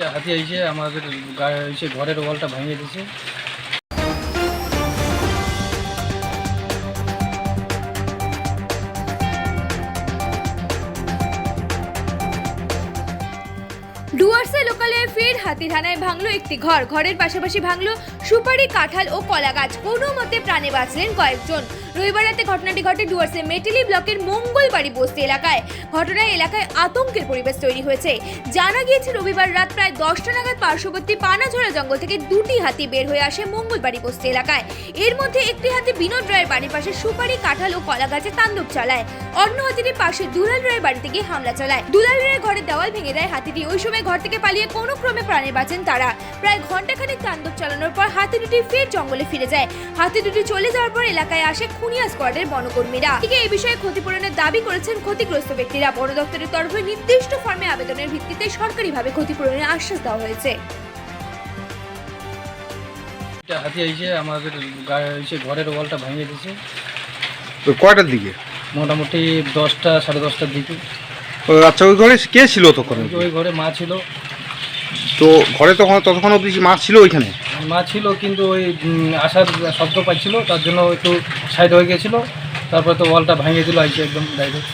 একটা হাতি আইছে আমাদের এসে ঘরের ওয়ালটা ভেঙে দিয়েছে। ডুয়ার্সে লোকালে ফের হাতির হানায় ভাঙলো একটি ঘর। ঘরের পাশাপাশি ভাঙলো সুপারি, কাঁঠাল ও কলা গাছ কোনো মতে প্রাণে বাঁচলেন কয়েকজন। রবিবার রাতে ঘটনাটি ঘটে ডুয়ার্সের মেটেলি ব্লকের মঙ্গলবাড়ি বস্তি এলাকায়। ঘটনায় এলাকায় আতঙ্কের পরিবেশ তৈরি হয়েছে। জানা গিয়েছে, রবিবার রাত প্রায় দশটা নাগাদ পার্শ্ববর্তী পানাঝোড়া জঙ্গল থেকে দুটি হাতি বের হয়ে আসে মঙ্গলবাড়ি বস্তি এলাকায়। এর মধ্যে একটি হাতি বিনোদ রায়ের বাড়ির পাশে সুপারি, কাঁঠাল ও কলা গাছে তাণ্ডব চালায়। অন্য হাতিটি পাশে দুলাল রায়ের বাড়িতে গিয়ে হামলা চালায়। দুলাল রায়ের ঘরের দেওয়াল ভেঙে দেয় হাতিটি। ওই সময় ঘর থেকে পালিয়ে কোনো ক্রমে প্রাণে বাঁচেন তারা। প্রায় ঘন্টাখানেক তাণ্ডব চালানোর পর হাতি দুটি ফের জঙ্গলে ফিরে যায়। হাতি দুটি চলে যাওয়ার পর এলাকায় আসে খুনিয়া স্কোয়াডের বনকর্মীরা। এদিকে এই বিষয়ে ক্ষতিপূরণের দাবি করেছেন ক্ষতিগ্রস্ত ব্যক্তিরা। বন দপ্তরের তরফে নির্দিষ্ট ফর্মে আবেদনের ভিত্তিতে সরকারিভাবে ক্ষতিপূরণের আশ্বাস দেওয়া হয়েছে। হাতি আইছে আমাদের গা- এসে ঘরের ওয়ালটা ভেঙে দিয়েছে। তো কয়টার দিকে? মোটামুটি দশটা সাড়ে দশটার দিকে। আচ্ছা ওই ঘরে কে ছিল তখন ওই ঘরে মা ছিল। তো ঘরে তখন ততক্ষণ অবধি মা ছিল ওইখানে? মা ছিল কিন্তু ওই আসার শব্দ পাচ্ছিল তার জন্য একটু সাইড হয়ে গেছিল। তারপরে তো ওয়ালটা ভাঙিয়ে দিল আইছে একদম ডাইরেক্ট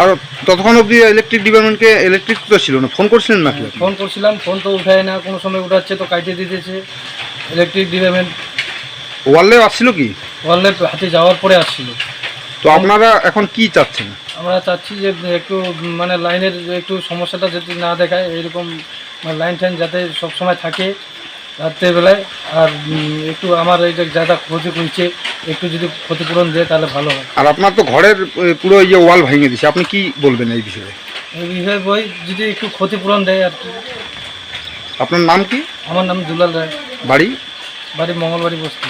আর ততক্ষণ অবধি ইলেকট্রিক ডিপার্টমেন্টকে ইলেকট্রিক তো ছিল না ফোন করছিলেন নাকি ফোন করছিলাম ফোন তো উঠায় না কোনো সময় উঠাচ্ছে তো কাটিয়ে দিতেছে ইলেকট্রিক ডিপার্টমেন্ট ওয়ালে আসছিল কি? ওয়ালে হাতে যাওয়ার পরে আসছিল। তো আপনারা এখন কি চাচ্ছেন? আমরা চাচ্ছি যে একটু মানে লাইনের একটু সমস্যাটা যাতে না দেখায় এরকম মানে লাইন টাইন যাতে সবসময় থাকে রাত্রেবেলায় আর একটু আমার এই যা যা ক্ষতি করছে একটু যদি ক্ষতিপূরণ দেয় তাহলে ভালো হয়। আর আপনার তো ঘরের পুরো পুরো যে ওয়াল ভেঙে দিছে আপনি কি বলবেন এই বিষয়ে? এই বিষয়ে বই যদি একটু ক্ষতিপূরণ দেয় আর কি। আপনার নাম কি? আমার নাম দুলাল রায়। বাড়ি? বাড়ি মঙ্গলবাড়ি বস্তি।